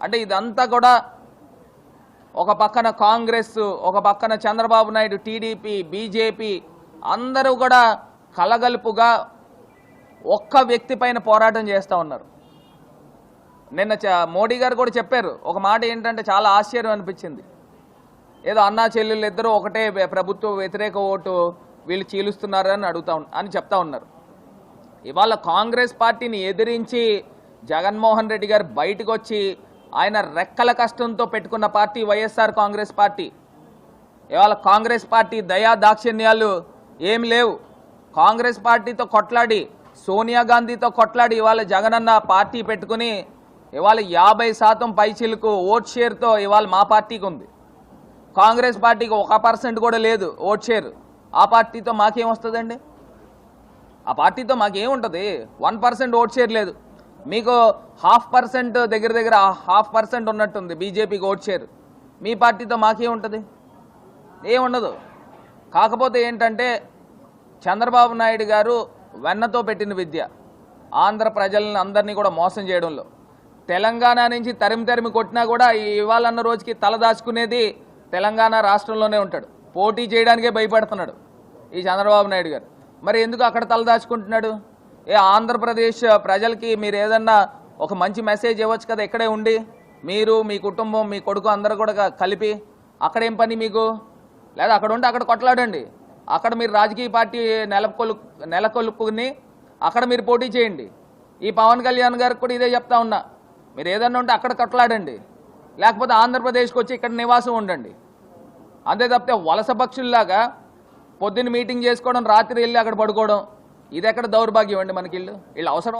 అంటే ఇదంతా కూడా ఒక పక్కన కాంగ్రెస్ ఒక పక్కన చంద్రబాబు నాయుడు టీడీపీ బీజేపీ అందరూ కూడా కలగలుపుగా ఒక్క వ్యక్తి పైన పోరాటం చేస్తూ ఉన్నారు. నిన్న మోడీ గారు కూడా చెప్పారు ఒక మాట ఏంటంటే చాలా ఆశ్చర్యం అనిపించింది. ఏదో అన్నా చెల్లెళ్ళు ఇద్దరు ఒకటే ప్రభుత్వ వ్యతిరేక ఓటు వీళ్ళు చీలుస్తున్నారు అని అడుగుతా అని చెప్తా ఉన్నారు. ఇవాళ కాంగ్రెస్ పార్టీని ఎదిరించి జగన్మోహన్ రెడ్డి గారు బయటకు వచ్చి ఆయన రెక్కల కష్టంతో పెట్టుకున్న పార్టీ వైఎస్ఆర్ కాంగ్రెస్ పార్టీ. ఇవాళ కాంగ్రెస్ పార్టీ దయా దాక్షిణ్యాలు ఏం లేవు. కాంగ్రెస్ పార్టీతో కొట్లాడి సోనియా గాంధీతో కొట్లాడి ఇవాళ జగనన్న పార్టీ పెట్టుకుని ఇవాళ యాభై శాతం పైచిలకు ఓట్ షేర్తో ఇవాళ మా పార్టీకి ఉంది కాంగ్రెస్ పార్టీకి ఒక పర్సెంట్ కూడా లేదు ఓట్ షేర్. ఆ పార్టీతో మాకేం వస్తుందండి? ఆ పార్టీతో మాకేముంటుంది వన్ పర్సెంట్ ఓట్ షేర్ లేదు. మీకు హాఫ్ పర్సెంట్ దగ్గర దగ్గర హాఫ్ పర్సెంట్ ఉన్నట్టుంది బీజేపీకి ఓట్ షేర్. మీ పార్టీతో మాకేముంటుంది ఏముండదు కాకపోతే ఏంటంటే చంద్రబాబు నాయుడు గారు వెన్నతో పెట్టిన విద్య ఆంధ్ర ప్రజలను అందరినీ కూడా మోసం చేయడంలో. తెలంగాణ నుంచి తరిమి తరిమి కొట్టినా కూడా ఇవాళన్న రోజుకి తల దాచుకునేది తెలంగాణ రాష్ట్రంలోనే ఉంటాడు. పోటీ చేయడానికే భయపడుతున్నాడు ఈ చంద్రబాబు నాయుడు గారు. మరి ఎందుకు అక్కడ తల దాచుకుంటున్నాడు? ఏ ఆంధ్రప్రదేశ్ ప్రజలకి మీరు ఏదన్నా ఒక మంచి మెసేజ్ ఇవ్వచ్చు కదా ఇక్కడే ఉండి. మీరు మీ కుటుంబం మీ కొడుకు అందరు కూడా కలిపి. అక్కడేం పని మీకు? లేదా అక్కడ ఉంటే అక్కడ కొట్లాడండి. అక్కడ మీరు రాజకీయ పార్టీ నెలకొలు నెలకొల్పుకుని అక్కడ మీరు పోటీ చేయండి. ఈ పవన్ కళ్యాణ్ గారికి కూడా ఇదే చెప్తా ఉన్నా. మీరు ఏదన్నా ఉంటే అక్కడ కొట్లాడండి. లేకపోతే ఆంధ్రప్రదేశ్కి వచ్చి ఇక్కడ నివాసం ఉండండి. అంతే తప్పితే వలస పక్షుల్లాగా పొద్దున్న మీటింగ్ చేసుకోవడం రాత్రి వెళ్ళి అక్కడ పడుకోవడం ఇది ఎక్కడ దౌర్భాగ్యం అండి మనకి వీళ్ళు వీళ్ళు అవసరం